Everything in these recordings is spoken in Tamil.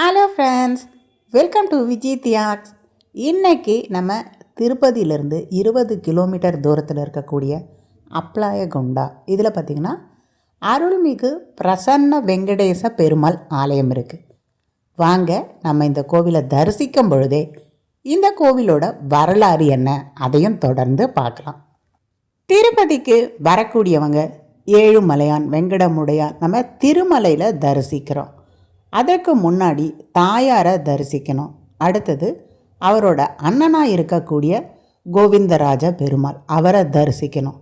Hello friends welcome to Vijay Thiyags இன்றைக்கி நம்ம திருப்பதியிலேருந்து இருபது கிலோமீட்டர் தூரத்தில் இருக்கக்கூடிய அப்ளாயகுண்டா இதில் பார்த்திங்கன்னா அருள்மிகு பிரசன்ன வெங்கடேச பெருமாள் ஆலயம் இருக்குது வாங்க நம்ம இந்த கோவிலை தரிசிக்கும் பொழுதே இந்த கோவிலோட வரலாறு என்ன? அதையும் தொடர்ந்து பார்க்கலாம். திருப்பதிக்கு வரக்கூடியவங்க ஏழுமலையான் வெங்கடமுடையான் நம்ம திருமலையில் தரிசிக்கிறோம். அதற்கு முன்னாடி தாயாரை தரிசிக்கணும். அடுத்தது அவரோட அண்ணனாக இருக்கக்கூடிய கோவிந்தராஜ பெருமாள் அவரை தரிசிக்கணும்.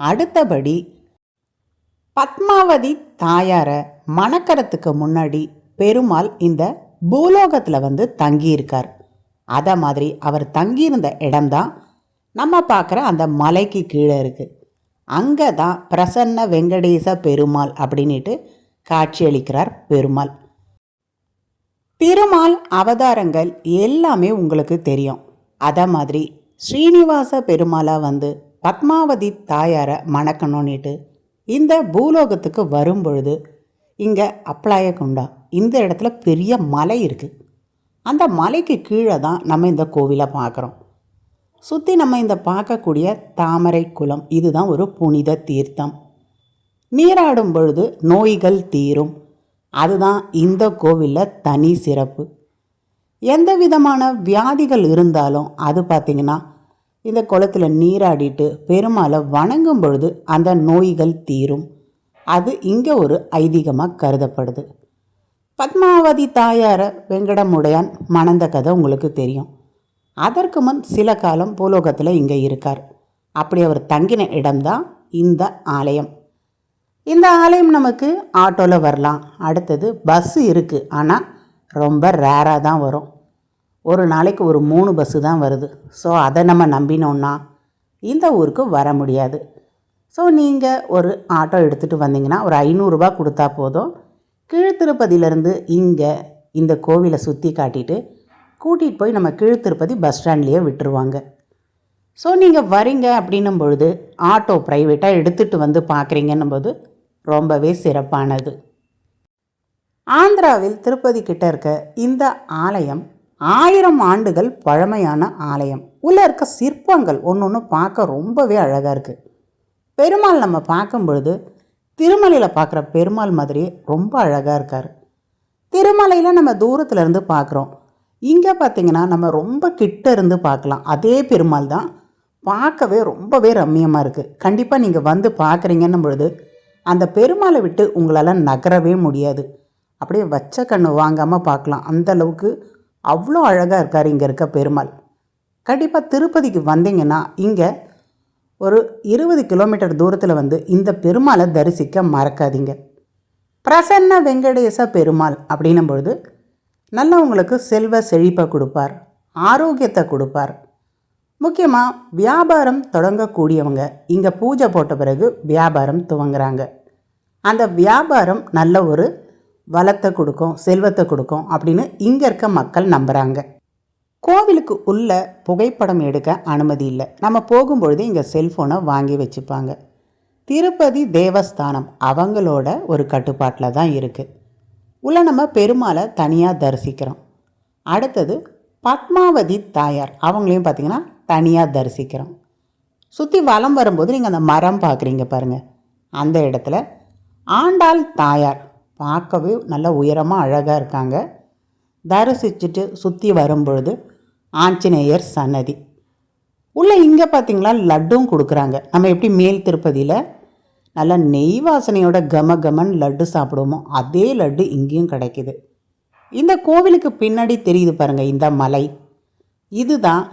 அடுத்தபடி பத்மாவதி தாயாரை மணக்கிறதுக்கு முன்னாடி பெருமாள் இந்த பூலோகத்தில் வந்து தங்கியிருக்கார். அதை மாதிரி அவர் தங்கியிருந்த இடம்தான் நம்ம பார்க்குற அந்த மலைக்கு கீழே இருக்குது அங்கே தான் பிரசன்ன வெங்கடேச பெருமாள் அப்படின்ட்டு காட்சியளிக்கிறார் பெருமாள். திருமால் அவதாரங்கள் எல்லாமே உங்களுக்கு தெரியும். அதை மாதிரி ஸ்ரீனிவாச பெருமாளாக வந்து பத்மாவதி தாயாரை மணக்கணும்னுட்டு இந்த பூலோகத்துக்கு வரும் பொழுது இங்கே அப்ளாயகுண்டா இந்த இடத்துல பெரிய மலை இருக்குது அந்த மலைக்கு கீழே தான் நம்ம இந்த கோவிலை பார்க்குறோம். சுற்றி நம்ம இந்த பார்க்கக்கூடிய தாமரை குளம் இதுதான் ஒரு புனித தீர்த்தம். நீராடும் பொழுது நோய்கள் தீரும். அதுதான் இந்த கோவிலில் தனி சிறப்பு. எந்த விதமான வியாதிகள் இருந்தாலும் அது பார்த்திங்கன்னா இந்த குளத்தில் நீராடிட்டு பெருமாளை வணங்கும் பொழுது அந்த நோய்கள் தீரும். அது இங்கே ஒரு ஐதீகமாக கருதப்படுது. பத்மாவதி தாயாரை வெங்கடமுடையான் மணந்த கதை உங்களுக்கு தெரியும். அதற்கு முன் சில காலம் பூலோகத்தில் இங்கே இருக்கார். அப்படி அவர் தங்கின இடம்தான் இந்த ஆலயம். இந்த ஆலயம் நமக்கு ஆட்டோவில் வரலாம். அடுத்தது பஸ்ஸு இருக்குது ஆனால் ரொம்ப ரேராக தான் வரும். ஒரு நாளைக்கு ஒரு மூணு பஸ்ஸு தான் வருது. ஸோ அதை நம்ம நம்பினோன்னா இந்த ஊருக்கு வர முடியாது. ஸோ நீங்கள் ஒரு ஆட்டோ எடுத்துகிட்டு வந்தீங்கன்னா ஒரு ஐநூறுரூபா கொடுத்தா போதும். கீழ்த்திருப்பதியிலேருந்து இங்கே இந்த கோவிலை சுற்றி காட்டிட்டு கூட்டிகிட்டு போய் நம்ம கீழ்த்திருப்பதி பஸ் ஸ்டாண்ட்லேயே விட்டுருவாங்க. ஸோ நீங்கள் வரீங்க அப்படின்னும் பொழுது ஆட்டோ ப்ரைவேட்டாக எடுத்துகிட்டு வந்து பார்க்குறீங்கன்னும் போது ரொம்பவே சிறப்பானது. ஆந்திராவில் திருப்பதி கிட்ட இருக்க இந்த ஆலயம் ஆயிரம் ஆண்டுகள் பழமையான ஆலயம். உள்ளே இருக்க சிற்பங்கள் ஒன்று ஒன்று பார்க்க ரொம்பவே அழகாக இருக்குது பெருமாள் நம்ம பார்க்கும் பொழுது திருமலையில் பார்க்குற பெருமாள் மாதிரியே ரொம்ப அழகாக இருக்கார். திருமலையில் நம்ம தூரத்தில் இருந்து பார்க்குறோம். இங்கே பார்த்தீங்கன்னா நம்ம ரொம்ப கிட்ட இருந்து பார்க்கலாம். அதே பெருமாள் தான். பார்க்கவே ரொம்பவே ரம்மியமாக இருக்குது கண்டிப்பாக நீங்கள் வந்து பார்க்குறீங்கன்னும் பொழுது அந்த பெருமாளை விட்டு உங்களால் நகரவே முடியாது. அப்படியே வச்ச கண்ணு வாங்காமல் பார்க்கலாம். அந்த அளவுக்கு அவ்வளோ அழகாக இருக்கார் இங்கே இருக்க பெருமாள். கண்டிப்பாக திருப்பதிக்கு வந்தீங்கன்னா இங்கே ஒரு இருபது கிலோமீட்டர் தூரத்தில் வந்து இந்த பெருமாளை தரிசிக்க மறக்காதீங்க. பிரசன்ன வெங்கடேச பெருமாள் அப்படின்னும் பொழுது நல்லா உங்களுக்கு செல்வ செழிப்பை கொடுப்பார் ஆரோக்கியத்தை கொடுப்பார். முக்கியமாக வியாபாரம் தொடங்கக்கூடியவங்க. இங்கே பூஜை போட்ட பிறகு வியாபாரம் துவங்குறாங்க. அந்த வியாபாரம் நல்ல ஒரு வளத்தை கொடுக்கும் செல்வத்தை கொடுக்கும் அப்படின்னு இங்கே இருக்க மக்கள் நம்புகிறாங்க கோவிலுக்கு உள்ள புகைப்படம் எடுக்க அனுமதி இல்லை. நம்ம போகும்பொழுது இங்கே செல்ஃபோனை வாங்கி வச்சுப்பாங்க. திருப்பதி தேவஸ்தானம் அவங்களோட ஒரு கட்டுப்பாட்டில் தான் இருக்குது உள்ள நம்ம பெருமாளை தனியாக தரிசிக்கிறோம். அடுத்தது பத்மாவதி தாயார். அவங்களையும் பார்த்திங்கன்னா தனியாக தரிசிக்கிறோம். சுற்றி வலம் வரும்போது நீங்கள் அந்த மரம் பார்க்குறீங்க பாருங்கள் அந்த இடத்துல ஆண்டாள் தாயார் பார்க்கவே நல்ல உயரமாக அழகாக இருக்காங்க. தரிசிச்சுட்டு சுற்றி வரும்பொழுது ஆஞ்சநேயர் சன்னதி. உள்ளே இங்கே பார்த்தீங்களா லட்டும் கொடுக்குறாங்க. நம்ம எப்படி மேல் திருப்பதியில் நல்லா நெய் வாசனையோட கம கமன் லட்டு சாப்பிடுவோமோ அதே லட்டு இங்கேயும் கிடைக்குது. இந்த கோவிலுக்கு பின்னாடி தெரியுது பாருங்கள் இந்த மலை. இதுதான்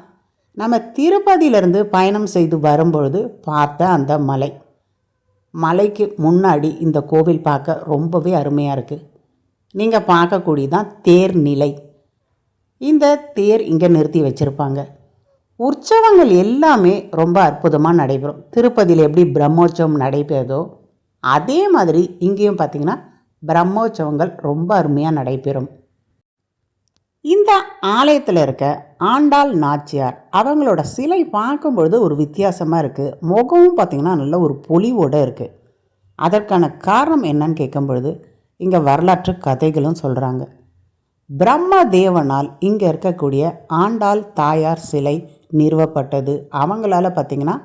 நம்ம திருப்பதியிலேருந்து பயணம் செய்து வரும்பொழுது பார்த்த அந்த மலை. மலைக்கு முன்னாடி இந்த கோவில் பார்க்க ரொம்பவே அருமையாக இருக்குது நீங்கள் பார்க்கக்கூடியதான் தேர் நிலை. இந்த தேர் இங்கே நிறுத்தி வச்சுருப்பாங்க. உற்சவங்கள் எல்லாமே ரொம்ப அற்புதமாக நடைபெறும். திருப்பதியில் எப்படி பிரம்மோற்சவம் நடைபெறுதோ அதே மாதிரி இங்கேயும் பார்த்திங்கன்னா பிரம்மோற்சவங்கள் ரொம்ப அருமையாக நடைபெறும். இந்த ஆலயத்தில் இருக்க ஆண்டாள் நாச்சியார் அவங்களோட சிலை பார்க்கும்பொழுது ஒரு வித்தியாசமாக இருக்குது முகமும் பார்த்திங்கன்னா நல்ல ஒரு பொலிவோடு இருக்குது அதற்கான காரணம் என்னன்னு கேட்கும்பொழுது இங்கே வரலாற்று கதைகளும் சொல்கிறாங்க பிரம்ம தேவனால் இங்கே இருக்கக்கூடிய ஆண்டாள் தாயார் சிலை நிறுவப்பட்டது. அவங்களால பார்த்திங்கன்னா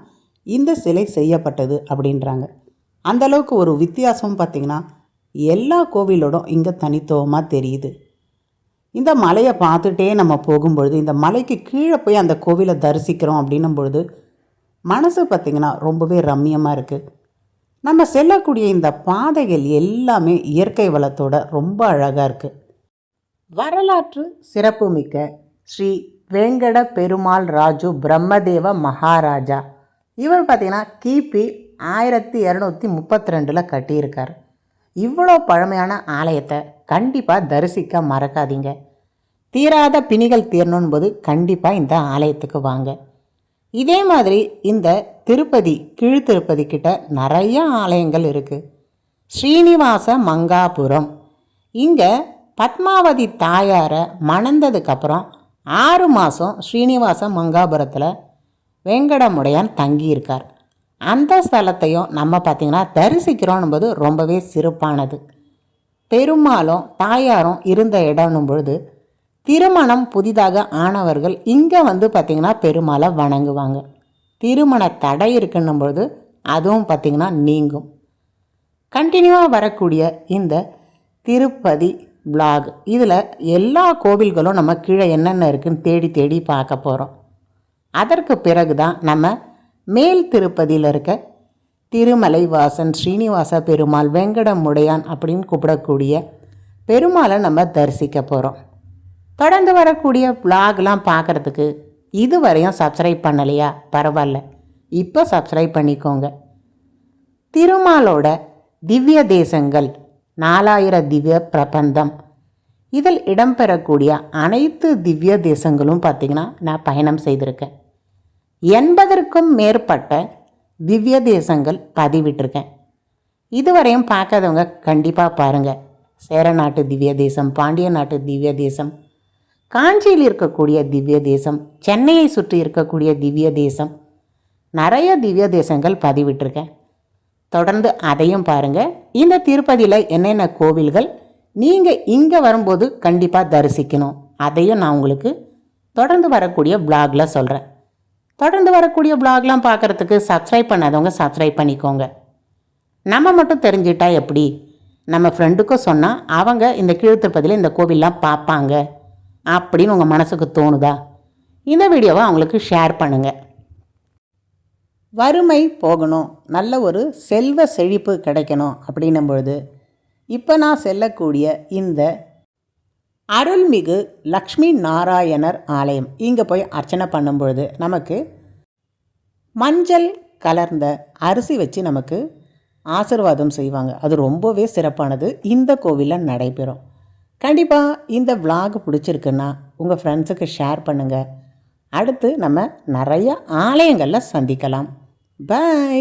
இந்த சிலை செய்யப்பட்டது அப்படின்றாங்க. அந்த அளவுக்கு ஒரு வித்தியாசம் பார்த்திங்கன்னா எல்லா கோவிலோடும் இங்கே தனித்துவமாக தெரியுது. இந்த மலையை பார்த்துட்டே நம்ம போகும்பொழுது இந்த மலைக்கு கீழே போய் அந்த கோவிலை தரிசிக்கிறோம் அப்படின்னும் பொழுது மனசு பார்த்திங்கன்னா ரொம்பவே ரம்மியமாக இருக்குது நம்ம செல்லக்கூடிய இந்த பாதைகள் எல்லாமே இயற்கை வளத்தோட ரொம்ப அழகாக இருக்குது வரலாற்று சிறப்புமிக்க ஸ்ரீ வேங்கட பெருமாள் ராஜு பிரம்மதேவ மகாராஜா. இவர் பார்த்திங்கன்னா கிபி ஆயிரத்தி இரநூத்தி முப்பத்தி ரெண்டில் கட்டியிருக்கார். இவ்வளோ பழமையான ஆலயத்தை கண்டிப்பாக தரிசிக்க மறக்காதீங்க. தீராத பிணிகள் தீரணும் போது கண்டிப்பாக இந்த ஆலயத்துக்கு வாங்க. இதே மாதிரி இந்த திருப்பதி கீழ் திருப்பதி கிட்ட நிறைய ஆலயங்கள் இருக்குது ஸ்ரீனிவாச மங்காபுரம். இங்கே பத்மாவதி தாயாரை மணந்ததுக்கப்புறம் ஆறு மாதம் ஸ்ரீனிவாச மங்காபுரத்தில் வெங்கடமுடையான் தங்கியிருக்கார். அந்த ஸ்தலத்தையும் நம்ம பார்த்திங்கன்னா தரிசிக்கிறோம் போது ரொம்பவே சிறப்பானது. பெருமாளும் தாயாரும் இருந்த இடம்னும் பொழுது திருமணம் புதிதாக ஆனவர்கள் இங்கே வந்து பார்த்திங்கன்னா பெருமாளை வணங்குவாங்க. திருமண தடை இருக்குன்னும் பொழுது அதுவும் பார்த்திங்கன்னா நீங்கும். கண்டினியூவாக வரக்கூடிய இந்த திருப்பதி பிளாக் இதில் எல்லா கோவில்களும் நம்ம கீழே என்னென்ன இருக்குன்னு தேடி தேடி பார்க்க போகிறோம் அதற்கு பிறகு தான் நம்ம மேல் திருப்பதியில் இருக்க திருமலை வாசன் ஸ்ரீனிவாச பெருமாள் வெங்கடமுடையான் அப்படின்னு கூப்பிடக்கூடிய பெருமாளை நம்ம தரிசிக்க போகிறோம் தொடர்ந்து வரக்கூடிய vlogலாம் பார்க்குறதுக்கு இதுவரையும் சப்ஸ்கிரைப் பண்ணலையா? பரவாயில்ல. இப்போ சப்ஸ்கிரைப் பண்ணிக்கோங்க. திருமாலோட திவ்ய தேசங்கள் நாலாயிர திவ்ய பிரபந்தம். இதில் இடம்பெறக்கூடிய அனைத்து திவ்ய தேசங்களும் பார்த்திங்கன்னா நான் பயணம் செய்திருக்கேன். எண்பதற்கும் மேற்பட்ட திவ்ய தேசங்கள் பதிவிட்டிருக்கேன். இதுவரையும் பார்க்காதவங்க கண்டிப்பாக பாருங்கள் சேர நாட்டு திவ்ய தேசம் பாண்டிய நாட்டு திவ்ய தேசம் காஞ்சியில் இருக்கக்கூடிய திவ்ய தேசம் சென்னையை சுற்றி இருக்கக்கூடிய திவ்ய தேசம் நிறைய திவ்ய தேசங்கள் பதிவிட்டிருக்கேன் தொடர்ந்து அதையும் பாருங்கள் இந்த திருப்பதியில் என்னென்ன கோவில்கள் நீங்கள் இங்கே வரும்போது கண்டிப்பாக தரிசிக்கணும். அதையும் நான் உங்களுக்கு தொடர்ந்து வரக்கூடிய பிளாகில் சொல்கிறேன் தொடர்ந்து வரக்கூடிய பிளாக்லாம் பார்க்குறதுக்கு சப்ஸ்கிரைப் பண்ணாதவங்க சப்ஸ்கிரைப் பண்ணிக்கோங்க. நம்ம மட்டும் தெரிஞ்சிட்டா எப்படி? நம்ம ஃப்ரெண்டுக்கும் சொன்னால் அவங்க இந்த கீழ்த்திருப்பதியில் இந்த கோவில்லாம் பார்ப்பாங்க அப்படின்னு உங்கள் மனசுக்கு தோணுதா? இந்த வீடியோவை அவங்களுக்கு ஷேர் பண்ணுங்கள் வறுமை போகணும். நல்ல ஒரு செல்வ செழிப்பு கிடைக்கணும் அப்படின்னும் பொழுது இப்போ நான் செல்லக்கூடிய இந்த அருள்மிகு லக்ஷ்மி நாராயணர் ஆலயம் இங்கே போய் அர்ச்சனை பண்ணும்பொழுது நமக்கு மஞ்சள் கலர்ந்த அரிசி வச்சு நமக்கு ஆசிர்வாதம் செய்வாங்க. அது ரொம்பவே சிறப்பானது. இந்த கோவிலில் நடைபெறும். கண்டிப்பாக இந்த vlog பிடிச்சிருக்குன்னா உங்கள் ஃப்ரெண்ட்ஸுக்கு ஷேர் பண்ணுங்கள் அடுத்து நம்ம நிறைய ஆலயங்களில் சந்திக்கலாம். பை